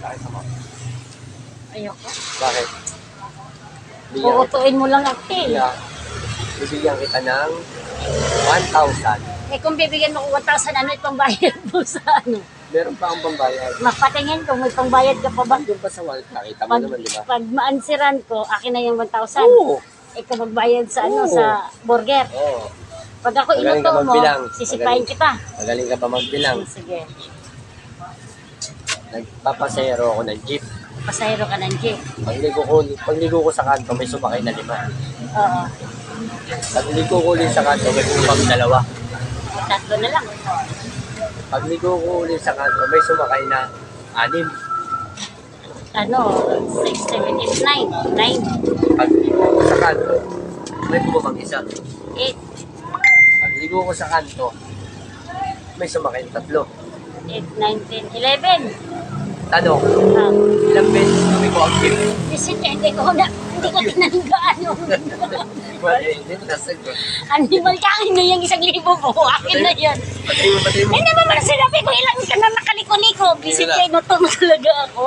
Pakita mo. Ayoko. Bakit? Bigyan, Uutuin mo lang ako eh. bigyan, bibigyan kita ng 1,000. Eh kung bibigyan mo ko 1,000, ano itong bayad mo sa ano? Meron pa akong pambayad. Mapatingin kung may pangbayad ka pa ba? Doon pa sa wallet, nakita mo Pag, naman, di ba? pag maansiran ko, akin na yung 1,000. Oo. Ikaw magbayad sa ano, Oo. sa burger. Oo. Pag ako Magaling inuto mo, magbilang. sisipain Magaling. kita. Magaling ka pa magbilang. Sige, Nagpapasero ako ng jeep. pasahero ka ng jeep. Pagligo ko, pagligo ko sa kanto, may sumakay na lima. Oo. Pagligo ko ulit sa kanto, may sumang dalawa. Tatlo na lang. Pagligo ko ulit sa kanto, may sumakay na anim. Ano, 6, 7, 8, 9. 9, Pagligo ko sa kanto, may bumabang isa. 8, Pagligo ko sa kanto, may sumakay na tatlo. 8, 9, 10, 11. Tanong, Ah, ilang beses kami ko ang jeep? Kasi hindi ko na, hindi ko tinanggaan yung Well, eh, hindi nasagot. animal ka akin na yung isang libo mo. Akin na yan. Patay mo, patay mo. Hindi naman sinabi ko ilang ka na nakaliko-liko. Visit Wala. kayo, no, talaga ako.